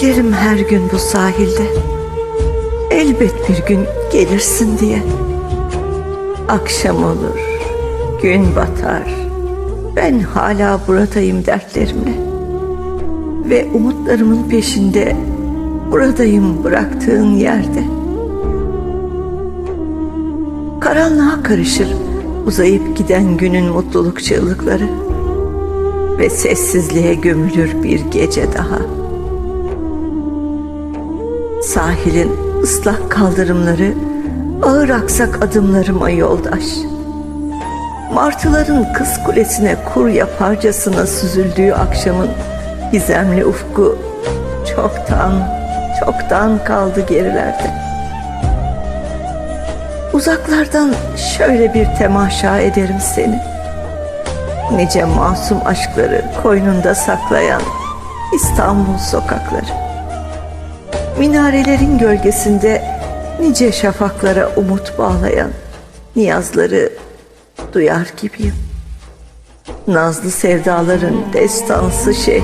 Beklerim her gün bu sahilde. Elbet bir gün gelirsin diye. Akşam olur, gün batar. Ben hala buradayım dertlerimle. Ve umutlarımın peşinde buradayım bıraktığın yerde. Karanlığa karışır uzayıp giden günün mutluluk çığlıkları ve sessizliğe gömülür bir gece daha. Sahilin ıslak kaldırımları ağır aksak adımlarıma yoldaş. Martıların kız kulesine kur yaparcasına süzüldüğü akşamın gizemli ufku çoktan çoktan kaldı gerilerde. Uzaklardan şöyle bir temaşa ederim seni. Nice masum aşkları koynunda saklayan İstanbul sokakları. Minarelerin gölgesinde nice şafaklara umut bağlayan niyazları duyar gibiyim. Nazlı sevdaların destansı şehri.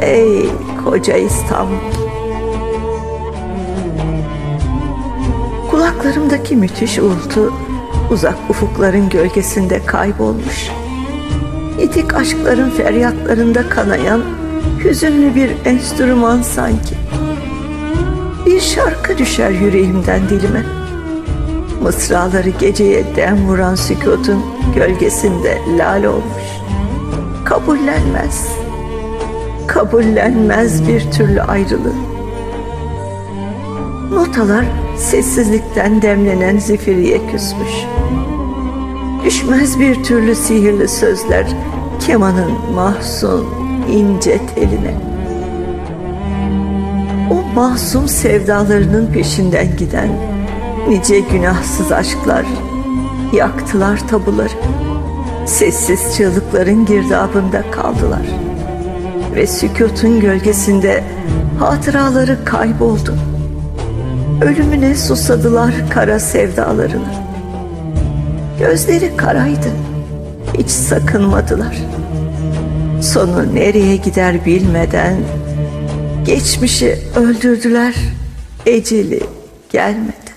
Ey koca İstanbul. Kulaklarımdaki müthiş uğultu uzak ufukların gölgesinde kaybolmuş. İtik aşkların feryatlarında kanayan hüzünlü bir enstrüman sanki. Şarkı düşer yüreğimden dilime. Mısraları geceye dem vuran sükutun gölgesinde lal olmuş. Kabullenmez, kabullenmez bir türlü ayrılığı. Notalar sessizlikten demlenen zifiriye küsmüş. Düşmez bir türlü sihirli sözler kemanın mahzun ince teline. O masum sevdalarının peşinden giden nice günahsız aşklar yaktılar tabuları. Sessiz çığlıkların girdabında kaldılar. Ve sükutun gölgesinde hatıraları kayboldu. Ölümüne susadılar kara sevdalarını. Gözleri karaydı, hiç sakınmadılar. Sonu nereye gider bilmeden geçmişi öldürdüler, eceli gelmedi.